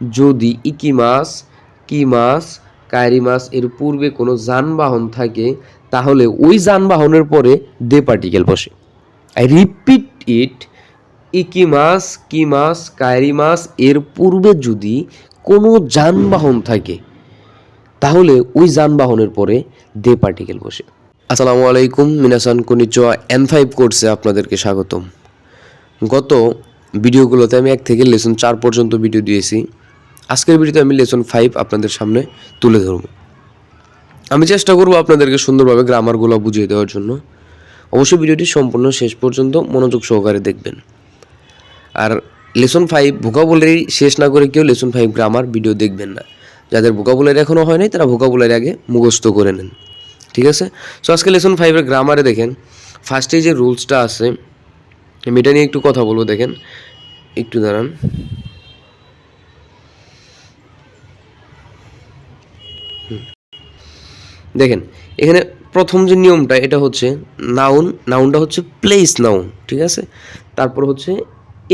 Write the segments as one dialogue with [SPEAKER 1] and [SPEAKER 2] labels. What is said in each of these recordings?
[SPEAKER 1] যদি ইকি মাছ, কি মাছ, কায়রি মাছ এর পূর্বে কোনো যানবাহন থাকে, তাহলে ওই যানবাহনের পরে দে পার্টিকেল বসে। আই রিপিট ইট ইকি মাছ, কি মাছ, কায়রি মাছ এর পূর্বে যদি কোনো যানবাহন থাকে, তাহলে ওই যানবাহনের পরে দে পার্টিকেল বসে। আসসালামু আলাইকুম, মিনাসান কনিচোয়া এন ফাইভ কোর্সে আপনাদেরকে স্বাগতম। গত ভিডিওগুলোতে আমি এক থেকে লেসন চার পর্যন্ত ভিডিও দিয়েছি। আজকের ভিডিওতে আমি লেসন ফাইভ আপনাদের সামনে তুলে ধরব। আমি চেষ্টা করব আপনাদেরকে সুন্দরভাবে গ্রামারগুলো বুঝিয়ে দেওয়ার জন্য। অবশ্যই ভিডিওটি সম্পূর্ণ শেষ পর্যন্ত মনোযোগ সহকারে দেখবেন। আর লেসন ফাইভ ভোকাবুলারি শেষ না করে কেউ লেসন ফাইভ গ্রামার ভিডিও দেখবেন না। যাদের ভোকাবুলারি এখনও হয় নাই, তারা ভোকাবুলারি আগে মুখস্থ করে নেন। ঠিক আছে? সো আজকে লেসন ফাইভের গ্রামারে দেখেন ফার্স্টে যে রুলসটা আছে, আমি এটা নিয়ে একটু কথা বলব, দেখেন। একটু দাঁড়ান। দেখেন, এখানে প্রথম যে নিয়মটা, এটা হচ্ছে নাউন নাউনটা হচ্ছে প্লেস নাউন ঠিক আছে? তারপর হচ্ছে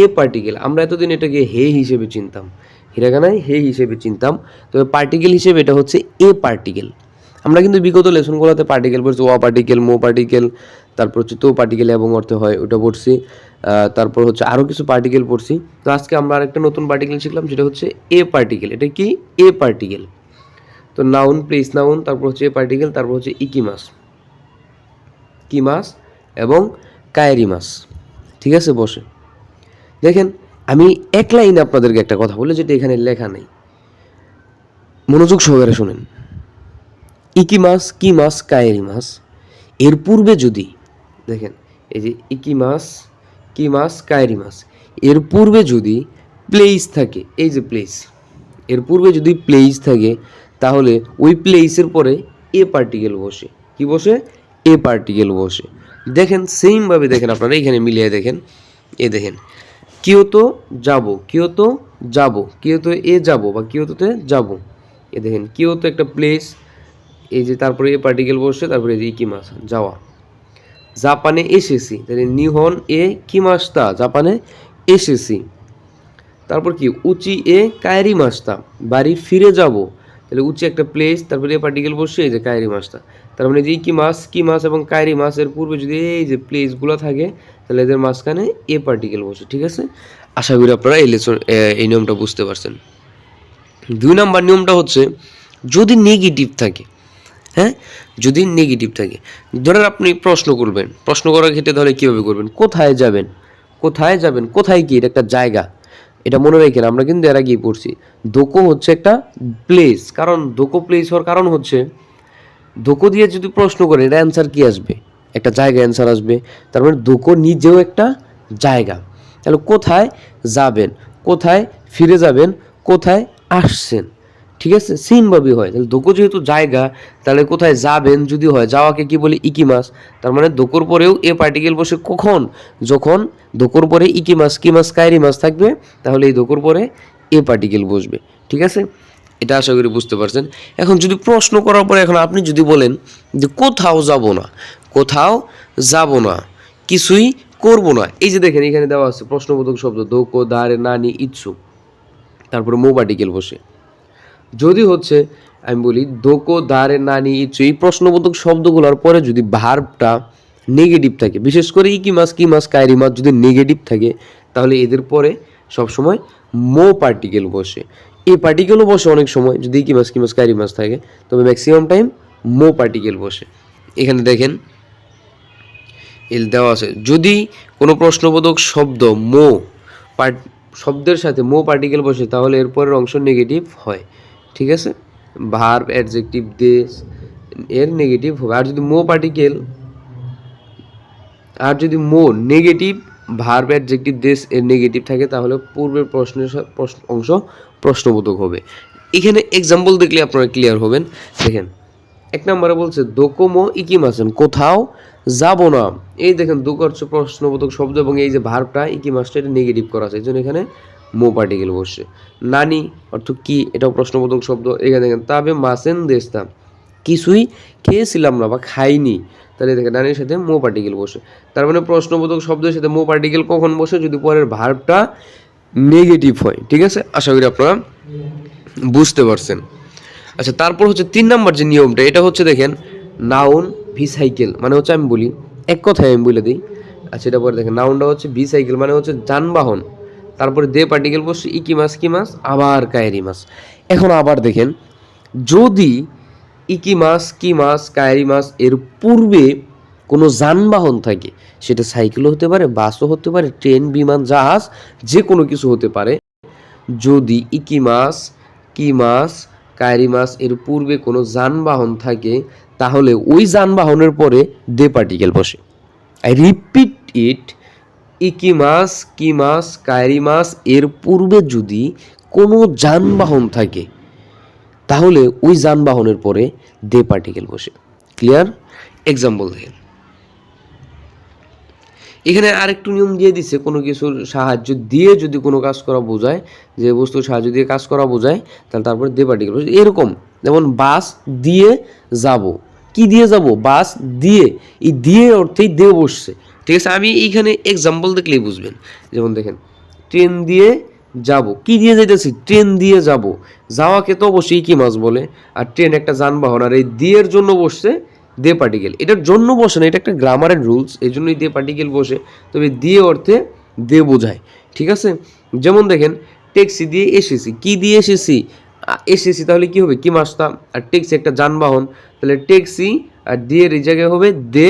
[SPEAKER 1] এ পার্টিকেল আমরা এতদিন এটাকে হে হিসেবে চিনতাম। হিরাগানায় হে হিসেবে চিনতাম। তবে পার্টিকেল হিসেবে এটা হচ্ছে এ পার্টিকেল আমরা কিন্তু বিগত লেসনগুলোতে পার্টিকেল পড়ছি ওয়া পার্টিকেল মো পার্টিকেল তারপর হচ্ছে তো পার্টিকেল এবং অর্থে হয়, ওটা পড়ছি তারপর হচ্ছে আরও কিছু পার্টিকেল পড়ছি। তো আজকে আমরা আরেকটা নতুন পার্টিকেল শিখলাম, সেটা হচ্ছে এ পার্টিকেল এটা কি? এ পার্টিকেল তো নাউন প্লেস নাউন তারপর হচ্ছে পার্টিকেল তারপর হচ্ছে ইকিমাস কিমাস এবং কায়েরি মাস ঠিক আছে, বসে। দেখেন, আমি এক লাইনে আপনাদেরকে একটা কথা বলি, যেটা এখানে লেখা নেই। মনোযোগ সহকারে শুনেন। ইকি মাছ, কি মাছ, কায়েরি মাছ? এর পূর্বে যদি, দেখেন, এই যে ইকি মাছ, কি মাছ, কায়েরি মাছ? এর পূর্বে যদি প্লেস থাকে, এই যে প্লেস এর পূর্বে যদি প্লেস থাকে তাহলে ওই প্লেসের পরে এ পার্টিকেল বসে। কি বসে? এ পার্টিকেল বসে। দেখেন সেমভাবে দেখেন আপনারা এখানে মিলিয়ে দেখেন। এ দেখেন, কিয়োতো যাব কিয়োতো যাব, কিয়োতো এ যাব বা কিয়োতোতে যাব। এ দেখেন, কিয়োতো একটা প্লেস এই যে তারপরে এ পার্টিকেল বসে, তারপরে যে ইকিমাস যাওয়া। জাপানে এসেছি তাহলে নিহন এ কিমাস্তা জাপানে এসেছি তারপর কি? উচি এ কায়রি মাস্তা বাড়ি ফিরে যাব। তাহলে উচি একটা প্লেস তারপরে পার্টিকেল বসছে এই যে কায়রি মাছটা। তার মানে যে কি মাছ কি মাছ এবং কায়রি মাছের পূর্বে যদি এই যে প্লেসগুলো থাকে, তাহলে এদের মাঝখানে এ পার্টিকেল বসে, ঠিক আছে? আশা করি আপনারা এই লেসন এই নিয়মটা বুঝতে পারছেন। দুই নাম্বার নিয়মটা হচ্ছে, যদি নেগেটিভ থাকে হ্যাঁ? যদি নেগেটিভ থাকে, ধরেন আপনি প্রশ্ন করবেন, প্রশ্ন করার ক্ষেত্রে তাহলে কীভাবে করবেন? কোথায় যাবেন? কোথায় যাবেন? কোথায় কি এটা একটা জায়গা। এটা মনে রাখেন, আমরা কিন্তু এর আগেই পড়ছি। দোকো হচ্ছে একটা প্লেস কারণ দোকো প্লেস হওয়ার কারণ হচ্ছে দোকো দিয়ে যদি প্রশ্ন করে এটা অ্যান্সার কী আসবে? একটা জায়গা অ্যান্সার আসবে। তার মানে দোকো নিজেও একটা জায়গা। তাহলে কোথায় যাবেন? কোথায় ফিরে যাবেন? কোথায় আসছেন? ঠিক আছে? সেমভাবে হয়। তাহলে দোকো যেহেতু জায়গা, তাহলে কোথায় যাবেন যদি হয়? যাওয়াকে কি বলে ইকি মাস তার মানে দোকোর পরেও এ পার্টিকেল বসে কখন? যখন দোকোর পরে ইকি মাস কি মাস কায়রি মাস থাকবে, তাহলে এই দোকোর পরে এ পার্টিকেল বসবে। ঠিক আছে? এটা আশা করি বুঝতে পারছেন। এখন যদি প্রশ্ন করার পরে এখন আপনি যদি বলেন যে কোথাও যাব না, কোথাও যাব না, কিছুই করব না, এই যে দেখেন এখানে দেওয়া আছে প্রশ্নবোধক শব্দ, দোকো দাঁড়ে নানি ইচ্ছু তারপরে মো পার্টিকেল বসে। যদি হচ্ছে, আমি বলি, দোকো দাঁড়ে নানি ইচ্ছু এই প্রশ্নবোধক শব্দগুলোর পরে যদি ভার্বটা নেগেটিভ থাকে, বিশেষ করে ইকি মাস, কি মাস, কায়রি মাস যদি নেগেটিভ থাকে, তাহলে এদের পরে সবসময় মো পার্টিকেল বসে। এই পার্টিকেলও বসে অনেক সময়, যদি ইকি মাস, কি মাস, কায়রি মাস থাকে, তবে ম্যাক্সিমাম টাইম মো পার্টিকেল বসে। এখানে দেখেন, এল দেওয়া আছে, যদি কোনো প্রশ্নবোধক শব্দ মো পার্ট শব্দের সাথে মো পার্টিকেল বসে, তাহলে এর পরের অংশ নেগেটিভ হয়। ঠিক আছে? ভার্ব অ্যাডজেক্টিভ দেশ এর নেগেটিভ হবে। আর যদি মো পার্টিকেল আর যদি মো নেগেটিভ ভার্ব অ্যাডজেক্টিভ দেশ এর নেগেটিভ থাকে, তাহলে পূর্বের প্রশ্নের প্রশ্ন- অংশ প্রশ্নবোধক হবে। এখানে এক্সাম্পল দেখলে আপনারা ক্লিয়ার হবেন। দেখেন, এক নম্বরে বলছে, দোকোমো ইকিমাসেন, কোথাও যাব না। এই দেখেন দোক প্রশ্নবোধক শব্দ এবং এই যে ভার্বটা ইকিমাসটা এটা নেগেটিভ করা আছে। এই জন্য এখানে মো পার্টিকেল বসছে। নানি অর্থ কি এটাও প্রশ্নবোধক শব্দ? এখানে দেখেন, তবে মাসেন দেশতাম কিছুই খেয়েছিলাম না বা খাইনি। তাহলে দেখেন, নানির সাথে মো পার্টিকেল বসে। তার মানে প্রশ্নবোধক শব্দের সাথে মো পার্টিকেল কখন বসে? যদি পরের ভার্বটা নেগেটিভ হয়। ঠিক আছে? আশা করি আপনারা বুঝতে পারছেন। আচ্ছা তারপর হচ্ছে তিন নম্বর যে নিয়মটা, এটা হচ্ছে দেখেন, নাউন ভি সাইকেল মানে হচ্ছে আমি বলি, এক কথায় আমি বলে দিই। আচ্ছা এটা পরে দেখেন, নাউনটা হচ্ছে ভি সাইকেল মানে হচ্ছে যানবাহন। তারপরে দে পার্টিকেল বসছে ইকি মাস কি মাস আবার কায়েরি মাস এখন আবার দেখেন, যদি ইকি মাস কি মাস কায়েরি মাস এর পূর্বে কোনো যানবাহন থাকে, সেটা সাইকেলও হতে পারে বাসও হতে পারে ট্রেন বিমান, জাহাজ, যে কোনো কিছু হতে পারে, যদি ইকি মাস কি মাস কায়েরি মাস এর পূর্বে কোনো যানবাহন থাকে, তাহলে ওই যানবাহনের পরে দে পার্টিকেল বসে। আই রিপিট ইট ইকি মাস কি মাস কায়রি মাস এর পূর্বে যদি কোনো যানবাহন থাকে, তাহলে ওই যানবাহনের পরে দে পার্টিকেল বসে। ক্লিয়ার এক্সাম্পল দেখেন। এখানে আরেকটু নিয়ম দিয়ে দিছে, কোনো কিছুর সাহায্য দিয়ে যদি কোনো কাজ করা বোঝায়, যে বস্তুর সাহায্য দিয়ে কাজ করা বোঝায়, তাহলে তারপরে দে পার্টিকেল এরকম, যেমন বাস দিয়ে যাব। কি দিয়ে যাব? বাস দিয়ে। এই দিয়ে অর্থেই দে বসছে। ঠিক আছে, আমি এইখানে এক্সাম্পল দেখলেই বুঝবেন। যেমন দেখেন, ট্রেন দিয়ে যাব। কি দিয়ে যাইতেছি? ট্রেন দিয়ে যাব। যাওয়াকে তো অবশ্যই কি মাছ বলে? আর ট্রেন একটা যানবাহন, আর এই দিয়ের জন্য বসছে দে পার্টিকেল এটার জন্য বসে না, এটা একটা গ্রামারের রুলস এই জন্যই দে পার্টিকেল বসে। তবে দিয়ে অর্থে দে বোঝায়, ঠিক আছে? যেমন দেখেন ট্যাক্সি দিয়ে এসেছি। কি দিয়ে এসেছি? এসেছি তাহলে কি হবে? কি মাসটা আর ট্যাক্সি একটা যানবাহন, তাহলে ট্যাক্সি আর দিয়ে এই জায়গায় হবে দে,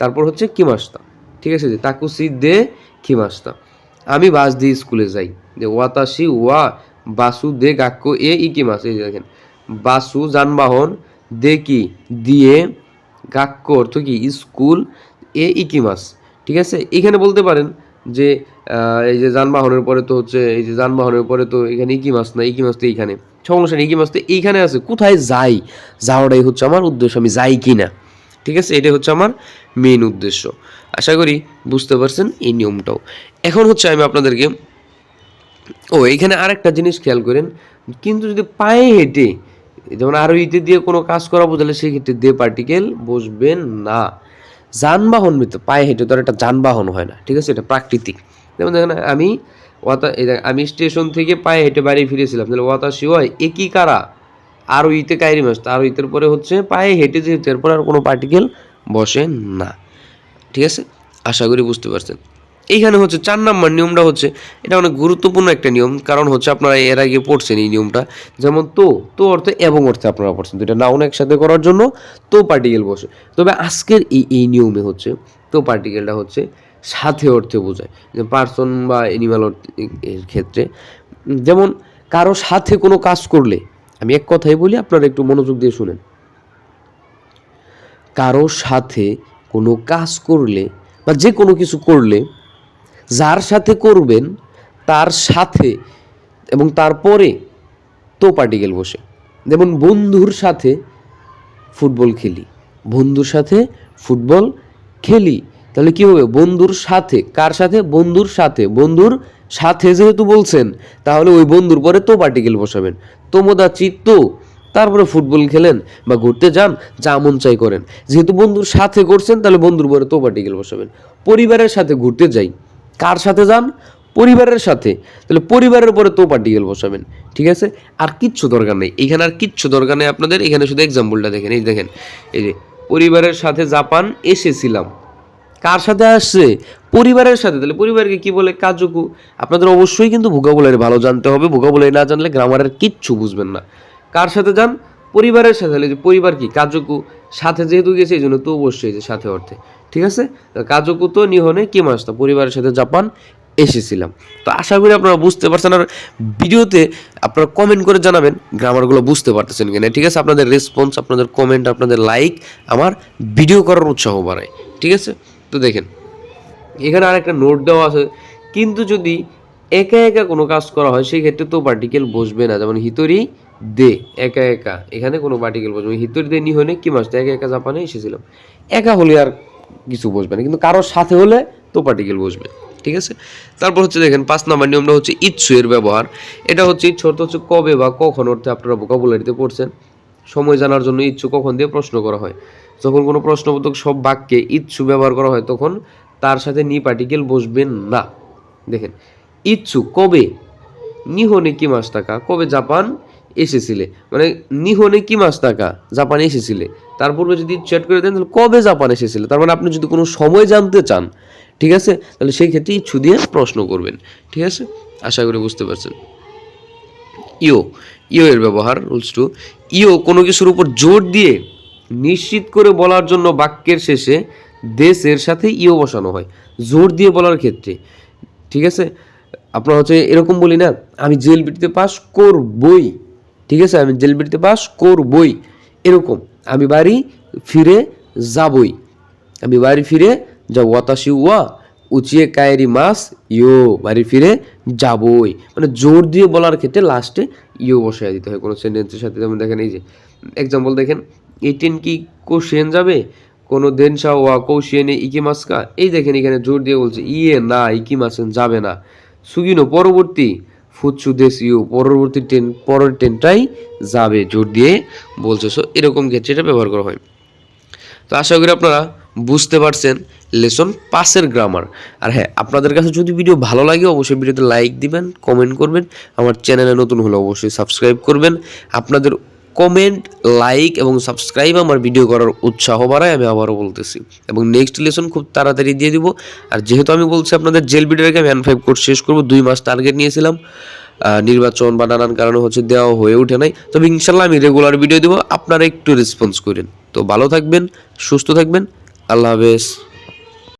[SPEAKER 1] তারপর হচ্ছে কি মাসটা ঠিক আছে? যে তাকুসি দে কি মাসটা আমি বাস দিয়ে স্কুলে যাই। যে ওয়াতাসি ওয়া, বাসু দে গাক্য এ ই কি মাস? এই দেখেন। বাসু, যানবাহন, দে কি, দিয়ে গাক্য অর্থ কি, স্কুল, এ ইকিমাস ঠিক আছে? এখানে বলতে পারেন যে এই যে যানবাহনের পরে তো হচ্ছে, এই যে যানবাহনের পরে তো এখানে ইকিমাস না ইকিমাস তো এইখানে। সমস্যা নেই ইকিমাস তো এইখানে আছে। কোথায় যাই? যাওয়াটাই হচ্ছে আমার উদ্দেশ্য, আমি যাই কি না ঠিক আছে? এটাই হচ্ছে আমার মেইন উদ্দেশ্য। আশা করি বুঝতে পারছেন এই নিয়মটাও। এখন হচ্ছে আমি আপনাদেরকে, ও এইখানে আরেকটা জিনিস খেয়াল করেন, কিন্তু যদি পায়ে হেঁটে, যেমন আরও ইতে দিয়ে কোনো কাজ করাবো, তাহলে সেক্ষেত্রে দে পার্টিকেল বসবেন না। যানবাহন মৃত, পায়ে হেঁটে তো একটা যানবাহন হয় না, ঠিক আছে? এটা প্রাকৃতিক। যেমন দেখেন, আমি ওয়াতা আমি স্টেশন থেকে পায়ে হেঁটে বাড়ি ফিরেছিলাম, তাহলে ওয়াতা শিওয় একই কারা? আরও ইতে কায়রি মাস আরও ইতের পরে হচ্ছে পায়ে হেঁটে যেহেতু এরপর আর কোনো পার্টিকেল বসে না। ঠিক আছে? আশা করি বুঝতে পারছেন। এইখানে হচ্ছে চার নাম্বার নিয়মটা হচ্ছে, এটা অনেক গুরুত্বপূর্ণ একটা নিয়ম, কারণ হচ্ছে আপনারা এর আগে পড়ছেন এই নিয়মটা। যেমন তো তো অর্থে এবং অর্থে আপনারা পড়ছেন, দুইটা নাউন একসাথে করার জন্য তো পার্টিকেল বসে। তবে আজকের এই এই নিয়মে হচ্ছে, তো পার্টিকেলটা হচ্ছে সাথে অর্থে বোঝায়, যে পার্সন বা অ্যানিমাল এর ক্ষেত্রে। যেমন, কারও সাথে কোনো কাজ করলে, আমি এক কথাই বলি, আপনারা একটু মনোযোগ দিয়ে শুনেন। কারও সাথে কোনো কাজ করলে বা যে কোনো কিছু করলে যার সাথে করবেন, তার সাথে এবং তারপরে তো পার্টিকেল বসে। যেমন বন্ধুর সাথে ফুটবল খেলি, বন্ধুর সাথে ফুটবল খেলি, তাহলে কী হবে? বন্ধুর সাথে, কার সাথে? বন্ধুর সাথে। বন্ধুর সাথে যেহেতু বলছেন, তাহলে ওই বন্ধুর পরে তো পার্টিকেল বসাবেন। তোমদা চিত্ত তারপরে ফুটবল খেলেন বা ঘুরতে যান, যা মন চাই করেন। যেহেতু বন্ধুর সাথে করছেন তাহলে বন্ধুর পরে তো পার্টিকেল বসাবেন। পরিবারের সাথে ঘুরতে যাই। কার সাথে যান? পরিবারের সাথে। তাহলে পরিবারের পরে তো পার্টিকেল বসাবেন, ঠিক আছে? আর কিচ্ছু দরকার নেই। এখানে আর কিচ্ছু দরকার নেই আপনাদের। এখানে শুধু এক্সাম্পলটা দেখেন। এই দেখেন, এই যে পরিবারের সাথে জাপান এসেছিলাম। কার সাথে আসছে? পরিবারের সাথে। তাহলে পরিবারকে কি বলে? কাজুকু। আপনাদের অবশ্যই কিন্তু ভোকাবুলারি ভালো জানতে হবে। ভোকাবুলারি না জানলে গ্রামারের কিচ্ছু বুঝবেন না। কার সাথে যান? পরিবারের সাথে। পরিবার কি? কাজকু সাথে যেহেতু গেছে এই জন্য তো অবশ্যই যে সাথে অর্থে। ঠিক আছে? কাজুকু তো নিহনে কি মাসটা পরিবারের সাথে জাপান এসেছিলাম। তো আশা করি আপনারা বুঝতে পারছেন। আর ভিডিওতে আপনারা কমেন্ট করে জানাবেন গ্রামারগুলো বুঝতে পারতেছেন কিনা। ঠিক আছে? আপনাদের রেসপন্স আপনাদের কমেন্ট আপনাদের লাইক আমার ভিডিও করার উৎসাহ বাড়ায়। ঠিক আছে? তো দেখেন, এখানে আরেকটা নোট দেওয়া আছে। কিন্তু যদি একা একা কোনো কাজ করা হয়, সেই ক্ষেত্রে তো পার্টিকেল বসবে না। যেমন হিতরি দে, একা একা। এখানে কোনো পার্টিকেল বসবে। হিতরি দে নি হলে কি মাসটা একা একা জাপানে এসেছিলাম একা হলে আর কিছু বসবে না। কিন্তু কারোর সাথে হলে তো পার্টিকেল বসবে, ঠিক আছে? তারপর হচ্ছে দেখেন, পাঁচ নাম্বার নিয়মটা হচ্ছে ইচ্ছু এর ব্যবহার। এটা হচ্ছে ইচ্ছু অর্থ হচ্ছে কবে বা কখন, অর্থে আপনারা ভোকাবুলারিতে পড়ছেন। সময় জানার জন্য ইচ্ছু কখন দিয়ে প্রশ্ন করা হয়। যখন কোনো প্রশ্নবোধক সব বাক্যে ইচ্ছু ব্যবহার করা হয়, তখন তার সাথে নি পার্টিকেল বসবেন না। দেখেন ইচ্ছু কবে? নিহনে কি মাস টাকা? কবে? জাপান এসেছিলে। মানে নিহনে কি মাস টাকা জাপানে এসেছিলে। তার পূর্বে যদি চ্যাট করে দেন, তাহলে কবে জাপান এসেছিলে? তার মানে আপনি যদি কোনো সময় জানতে চান, ঠিক আছে? তাহলে সেই ক্ষেত্রে ইচ্ছু দিয়ে প্রশ্ন করবেন, ঠিক আছে? আশা করি বুঝতে পারছেন। ইও ইও এর ব্যবহার রুলস টু ইও কোনো কিছুর উপর জোর দিয়ে নিশ্চিত করে বলার জন্য বাক্যের শেষে দেশের সাথে ইও বসানো হয়। জোর দিয়ে বলার ক্ষেত্রে, ঠিক আছে? আপনার হচ্ছে এরকম বলি না, আমি জেল বিটিতে পাস করবই। ঠিক আছে, আমি জেল বিটিতে পাস করবই। এরকম, আমি বাড়ি ফিরে যাবই। আমি বাড়ি ফিরে যা ওয়াতাসি ওয়া উচিয়ে কায়েরি মাস, ইয়ো, বাড়ি ফিরে যাবই। মানে জোর দিয়ে বলার ক্ষেত্রে লাস্টে ইয়ো বসায় দিতে হয়। কোনো সেন্টেন্সের সাথে যেমন দেখেন এই যে এক্সাম্পল দেখেন এই টেন কি কোশিয়েন যাবে? কোনো দেনসা ওয়া কৌশিয়েনে ইকি মাসকা এই দেখেন এখানে জোর দিয়ে বলছে ইয়ে না, ইকি মাসেন যাবে না। সুগিনো, পরবর্তী ফুৎসু দেশ ইউ পরবর্তী ট্রেন, পরের ট্রেনটাই যাবে জোর দিয়ে বলছে। সো এরকম ক্ষেত্রে এটা ব্যবহার করা হয়। তো আশা করি আপনারা বুঝতে পারছেন লেসন পাসের গ্রামার আর হ্যাঁ আপনাদের কাছে যদি ভিডিও ভালো লাগে, অবশ্যই ভিডিওতে লাইক দিবেন কমেন্ট করবেন। আমার চ্যানেলে নতুন হলে অবশ্যই সাবস্ক্রাইব করবেন। আপনাদের কমেন্ট লাইক এবং সাবস্ক্রাইব আমার ভিডিও করার উৎসাহ বাড়ায়, আমি আবারও বলতেছি। এবং নেক্সট লেসন খুব তাড়াতাড়ি দিয়ে দিব। আর যেহেতু আমি বলছি আপনাদের জেল ভিডিওটাকে আমি অ্যান ফাইভ কোর্স শেষ করব, দুই মাস টার্গেট নিয়েছিলাম। নির্বাচন বা নানান কারণে হচ্ছে দেওয়া হয়ে ওঠে নাই। তবে ইনশাল্লাহ আমি রেগুলার ভিডিও দেবো, আপনারা একটু রেসপন্স করেন। তো ভালো থাকবেন, সুস্থ থাকবেন, আল্লাহ হাফেজ।